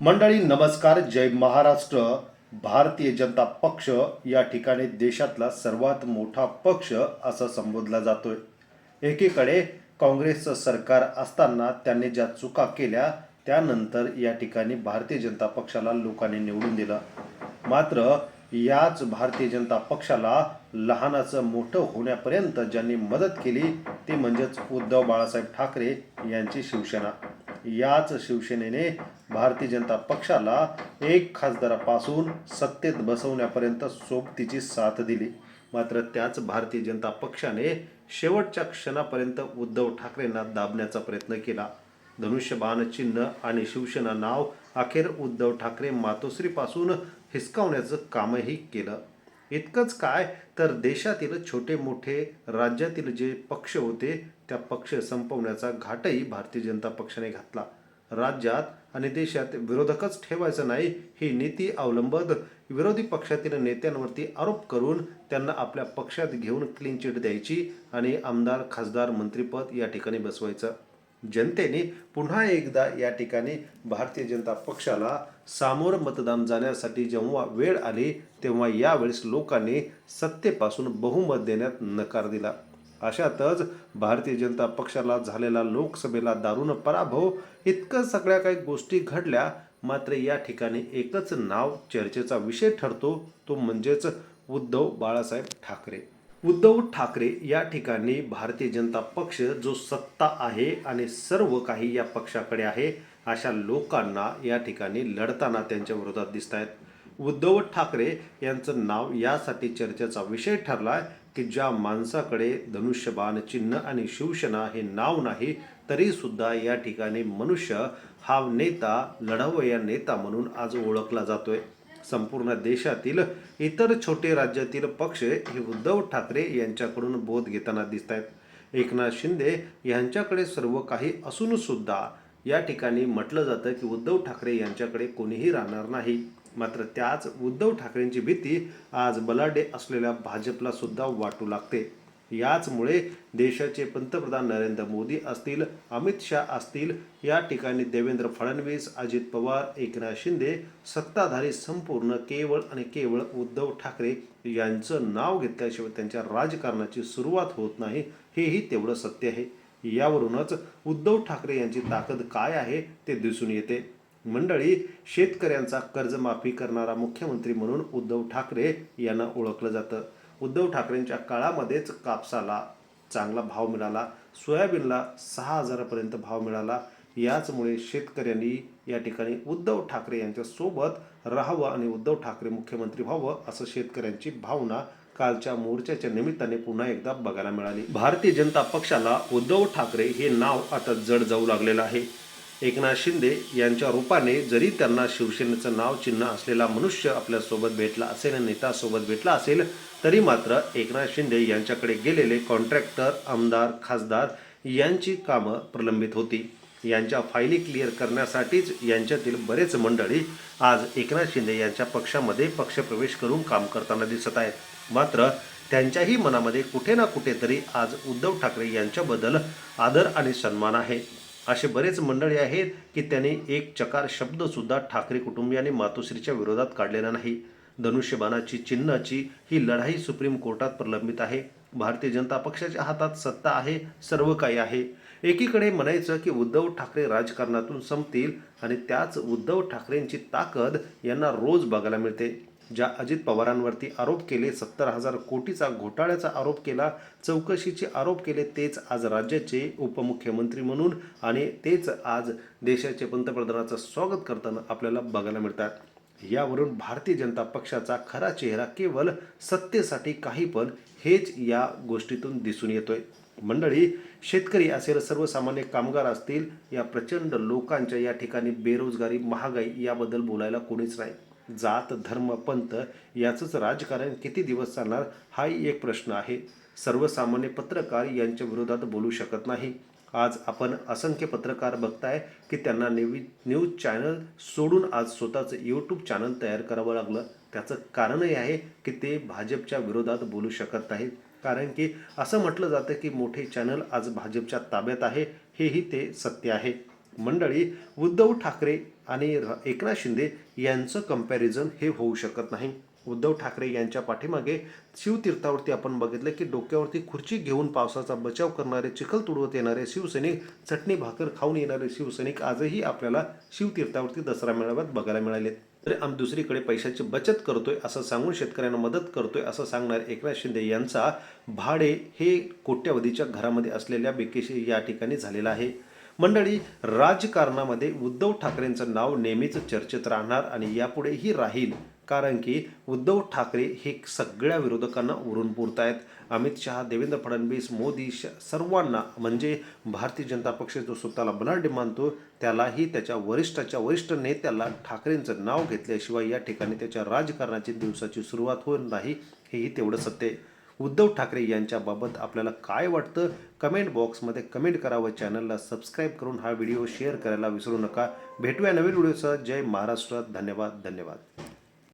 मंडळी नमस्कार. जय महाराष्ट्र. भारतीय जनता पक्ष या ठिकाणी देशातला सर्वात मोठा पक्ष असा संबोधला जातोय. एकीकडे काँग्रेसचं सरकार असताना त्यांनी ज्या चुका केल्या त्यानंतर या ठिकाणी भारतीय जनता पक्षाला लोकांनी निवडून दिलं. मात्र याच भारतीय जनता पक्षाला लहानाचं मोठं होण्यापर्यंत ज्यांनी मदत केली ते म्हणजेच उद्धव बाळासाहेब ठाकरे यांची शिवसेना. याच शिवसेनेने भारतीय जनता पक्षाला एक खासदारापासून सत्तेत बसवण्यापर्यंत सोबतीची साथ दिली. मात्र त्याच भारतीय जनता पक्षाने शेवटच्या क्षणापर्यंत उद्धव ठाकरेंना दाबण्याचा प्रयत्न केला. धनुष्यबाण चिन्ह आणि शिवसेना नाव अखेर उद्धव ठाकरे मातोश्रीपासून हिसकावण्याचं कामही केलं. इतकंच काय तर देशातील छोटे मोठे राज्यातील जे पक्ष होते त्या पक्ष संपवण्याचा घाटही भारतीय जनता पक्षाने घातला. राज्यात आणि देशात विरोधकच ठेवायचं नाही ही नीती अवलंबत विरोधी पक्षातील नेत्यांवरती आरोप करून त्यांना आपल्या पक्षात घेऊन क्लीन चिट द्यायची आणि आमदार खासदार मंत्रीपद या ठिकाणी बसवायचं. जनतेने पुन्हा एकदा या ठिकाणी भारतीय जनता पक्षाला सामोर मतदान जाण्यासाठी जेव्हा वेळ आली तेव्हा यावेळेस लोकांनी सत्तेपासून बहुमत देण्यात नकार दिला. अशातच भारतीय जनता पक्षाला झालेला लोकसभेला दारुण पराभव इतकं सगळ्या काही गोष्टी घडल्या मात्र या ठिकाणी एकच नाव चर्चेचा विषय ठरतो तो म्हणजेच उद्धव बाळासाहेब ठाकरे. उद्धव ठाकरे या ठिकाणी भारतीय जनता पक्ष जो सत्ता आहे आणि सर्व काही या पक्षाकडे आहे अशा लोकांना या ठिकाणी लढताना त्यांच्या विरोधात दिसत आहेत उद्धव ठाकरे यांचं नाव यासाठी चर्चेचा विषय ठरला आहे की ज्या माणसाकडे धनुष्यबाण चिन्ह आणि शिवसेना हे नाव नाही तरी सुद्धा या ठिकाणी मनुष्य हा नेता लढवया नेता म्हणून आज ओळखला जातोय. संपूर्ण देशातील इतर छोटे राज्यातील पक्ष हे उद्धव ठाकरे यांच्याकडून बोध घेताना दिसत आहेत एकनाथ शिंदे यांच्याकडे सर्व काही असून सुद्धा या ठिकाणी म्हटलं जातं की उद्धव ठाकरे यांच्याकडे कोणीही राहणार नाही. मात्र त्याच उद्धव ठाकरेंची भीती आज बलाढ्य असलेल्या भाजपला सुद्धा वाटू लागते. याचमुळे देशाचे पंतप्रधान नरेंद्र मोदी असतील अमित शहा असतील या ठिकाणी देवेंद्र फडणवीस अजित पवार एकनाथ शिंदे सत्ताधारी संपूर्ण केवळ आणि केवळ उद्धव ठाकरे यांचं नाव घेतल्याशिवाय त्यांच्या राजकारणाची सुरुवात होत नाही हेही तेवढं सत्य आहे. यावरूनच उद्धव ठाकरे यांची ताकद काय आहे ते दिसून येते. मंडळी शेतकऱ्यांचा कर्जमाफी करणारा मुख्यमंत्री म्हणून उद्धव ठाकरे यांना ओळखलं जातं. उद्धव ठाकरेंच्या काळामध्येच कापसाला चांगला भाव मिळाला सोयाबीनला सहा हजारापर्यंत भाव मिळाला. याचमुळे शेतकऱ्यांनी या ठिकाणी उद्धव ठाकरे यांच्या सोबत राहावं आणि उद्धव ठाकरे मुख्यमंत्री व्हावं असं शेतकऱ्यांची भावना कालच्या मोर्चाच्या निमित्ताने पुन्हा एकदा बघायला मिळाली. भारतीय जनता पक्षाला उद्धव ठाकरे हे नाव आता जड जाऊ लागलेलं आहे. एकनाथ शिंदे यांच्या रूपाने जरी त्यांना शिवसेनेचं नाव चिन्ह असलेला मनुष्य आपल्यासोबत भेटला असेल नेतासोबत भेटला असेल तरी मात्र एकनाथ शिंदे यांच्याकडे गेलेले कॉन्ट्रॅक्टर आमदार खासदार यांची कामं प्रलंबित होती. यांच्या फायली क्लिअर करण्यासाठीच यांच्यातील बरेच मंडळी आज एकनाथ शिंदे यांच्या पक्षामध्ये पक्षप्रवेश करून काम करताना दिसत आहेत. मात्र त्यांच्याही मनामध्ये कुठे ना कुठेतरी आज उद्धव ठाकरे यांच्याबद्दल आदर आणि सन्मान आहे. असे बरेच मंडळी आहेत की त्यांनी एक चकार शब्दसुद्धा ठाकरे कुटुंबियांनी मातोश्रीच्या विरोधात काढलेला नाही. धनुष्यबाणाची चिन्हाची ही लढाई सुप्रीम कोर्टात प्रलंबित आहे. भारतीय जनता पक्षाच्या हातात सत्ता आहे सर्व काही आहे. एकीकडे म्हणायचं की उद्धव ठाकरे राजकारणातून संपतील आणि त्याच उद्धव ठाकरेंची ताकद यांना रोज बघायला मिळते. ज्या अजित पवारांवरती आरोप केले सत्तर हजार कोटीचा घोटाळ्याचा आरोप केला चौकशीचे आरोप केले तेच आज राज्याचे उपमुख्यमंत्री म्हणून आणि तेच आज देशाचे पंतप्रधानाचं स्वागत करताना आपल्याला बघायला मिळतात. यावरून भारतीय जनता पक्षाचा खरा चेहरा केवळ सत्तेसाठी काही पण हेच या गोष्टीतून दिसून येतोय. मंडळी शेतकरी असेल सर्वसामान्य कामगार असतील या प्रचंड लोकांच्या या ठिकाणी बेरोजगारी महागाई याबद्दल बोलायला कोणीच नाही. जात धर्म पंथ याचंच राजकारण किती दिवस चालणार हाही एक प्रश्न आहे. सर्वसामान्य पत्रकार यांच्या विरोधात बोलू शकत नाही. आज आपण असंख्य पत्रकार बघताय की त्यांना नेवी न्यूज चॅनल सोडून आज स्वतःचं यूट्यूब चॅनल तयार करावं लागलं. त्याचं कारणही आहे की ते भाजपच्या विरोधात बोलू शकत नाहीत. कारण की असं म्हटलं जातं की मोठे चॅनल आज भाजपच्या ताब्यात आहे हेही ते सत्य आहे. मंडळी उद्धव ठाकरे आणि एकनाथ शिंदे यांचं कंपॅरिझन हे होऊ शकत नाही. उद्धव ठाकरे यांच्या पाठीमागे शिवतीर्थावरती आपण बघितलं की डोक्यावरती खुर्ची घेऊन पावसाचा बचाव करणारे चिखल तुडवत येणारे शिवसैनिक चटणी भाकर खाऊन येणारे शिवसैनिक आजही आपल्याला शिवतीर्थावरती दसरा मेळाव्यात बघायला मिळालेत. तर आम्ही दुसरीकडे पैशाची बचत करतोय असं सांगून शेतकऱ्यांना मदत करतोय असं सांगणार एकनाथ शिंदे यांचा भाडे हे कोट्यवधीच्या घरामध्ये असलेल्या बेकेशी या ठिकाणी झालेला आहे. मंडळी राजकारणामध्ये उद्धव ठाकरेंचं नाव नेहमीच चर्चेत राहणार आणि यापुढेही राहील. कारण की उद्धव ठाकरे हे सगळ्या विरोधकांना उरून पुरत आहेत अमित शहा देवेंद्र फडणवीस मोदी श सर्वांना म्हणजे भारतीय जनता पक्ष जो स्वतःला बलाढ्य मानतो त्यालाही त्याच्या वरिष्ठाच्या वरिष्ठ नेत्याला ठाकरेंचं नाव घेतल्याशिवाय या ठिकाणी त्याच्या राजकारणाची दिवसाची सुरुवात होत नाही हेही तेवढं सत्य आहे. उद्धव ठाकरे यांच्याबाबत आपल्याला काय वाटतं? कमेंट बॉक्समध्ये कमेंट करावं. चॅनलला सबस्क्राईब करून हा व्हिडिओ शेअर करायला विसरू नका. भेटूया नवीन व्हिडिओसह. जय महाराष्ट्र. धन्यवाद. धन्यवाद.